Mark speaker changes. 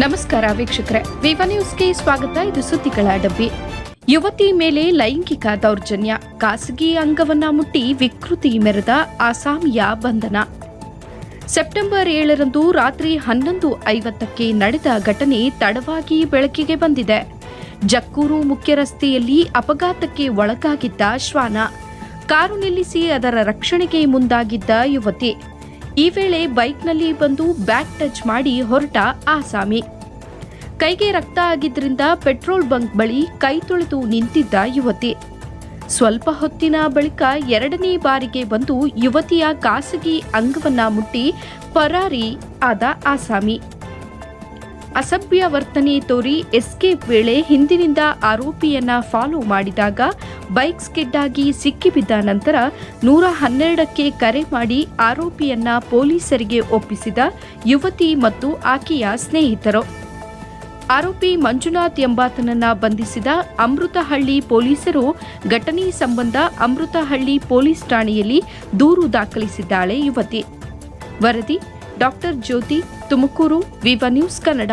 Speaker 1: ನಮಸ್ಕಾರ ವೀಕ್ಷಕರೇ. ವಿವ ನ್ಯೂಸ್ಗೆ ಸ್ವಾಗತ. ಇದು ಸುದ್ದಿಗಳ ಡಬ್ಬಿ. ಯುವತಿ ಮೇಲೆ ಲೈಂಗಿಕ ದೌರ್ಜನ್ಯ. ಖಾಸಗಿ ಅಂಗವನ್ನ ಮುಟ್ಟಿ ವಿಕೃತಿ ಮೆರೆದ ಆಸಾಮಿಯ ಬಂಧನ. ಸೆಪ್ಟೆಂಬರ್ ಏಳರಂದು ರಾತ್ರಿ ಹನ್ನೊಂದು ಐವತ್ತಕ್ಕೆ ನಡೆದ ಘಟನೆ ತಡವಾಗಿ ಬೆಳಕಿಗೆ ಬಂದಿದೆ. ಜಕ್ಕೂರು ಮುಖ್ಯ ರಸ್ತೆಯಲ್ಲಿ ಅಪಘಾತಕ್ಕೆ ಒಳಗಾಗಿದ್ದ ಶ್ವಾನ. ಕಾರು ನಿಲ್ಲಿಸಿ ಅದರ ರಕ್ಷಣೆಗೆ ಮುಂದಾಗಿದ್ದ ಯುವತಿ. ಈ ವೇಳೆ ಬೈಕ್ನಲ್ಲಿ ಬಂದು ಬ್ಯಾಕ್ ಟಚ್ ಮಾಡಿ ಹೊರಟ ಆಸಾಮಿ. ಕೈಗೆ ರಕ್ತ ಆಗಿದ್ದರಿಂದ ಪೆಟ್ರೋಲ್ ಬಂಕ್ ಬಳಿ ಕೈ ತೊಳೆದು ನಿಂತಿದ್ದ ಯುವತಿ. ಸ್ವಲ್ಪ ಹೊತ್ತಿನ ಬಳಿಕ ಎರಡನೇ ಬಾರಿಗೆ ಬಂದು ಯುವತಿಯ ಖಾಸಗಿ ಅಂಗವನ್ನ ಮುಟ್ಟಿ ಪರಾರಿ ಆದ ಆಸಾಮಿ. ಅಸಭ್ಯ ವರ್ತನೆ ತೋರಿ ಎಸ್ಕೇಪ್ ವೇಳೆ ಹಿಂದಿನಿಂದ ಆರೋಪಿಯನ್ನ ಫಾಲೋ ಮಾಡಿದಾಗ ಬೈಕ್ ಸ್ಕಿಡ್ಡಾಗಿ ಸಿಕ್ಕಿಬಿದ್ದ ನಂತರ ನೂರ ಹನ್ನೆರಡಕ್ಕೆ ಕರೆ ಮಾಡಿ ಆರೋಪಿಯನ್ನ ಪೊಲೀಸರಿಗೆ ಒಪ್ಪಿಸಿದ ಯುವತಿ ಮತ್ತು ಆಕೆಯ ಸ್ನೇಹಿತರು. ಆರೋಪಿ ಮಂಜುನಾಥ್ ಎಂಬಾತನನ್ನ ಬಂಧಿಸಿದ ಅಮೃತಹಳ್ಳಿ ಪೊಲೀಸರು ಘಟನೆ ಸಂಬಂಧ ಅಮೃತಹಳ್ಳಿ ಪೊಲೀಸ್ ಠಾಣೆಯಲ್ಲಿ ದೂರು ದಾಖಲಿಸಿದ್ದಾಳೆ ಯುವತಿ. ವರದಿ ಡಾಕ್ಟರ್ ಜ್ಯೋತಿ ತುಮಕೂರು ವಿವ ನ್ಯೂಸ್ ಕನ್ನಡ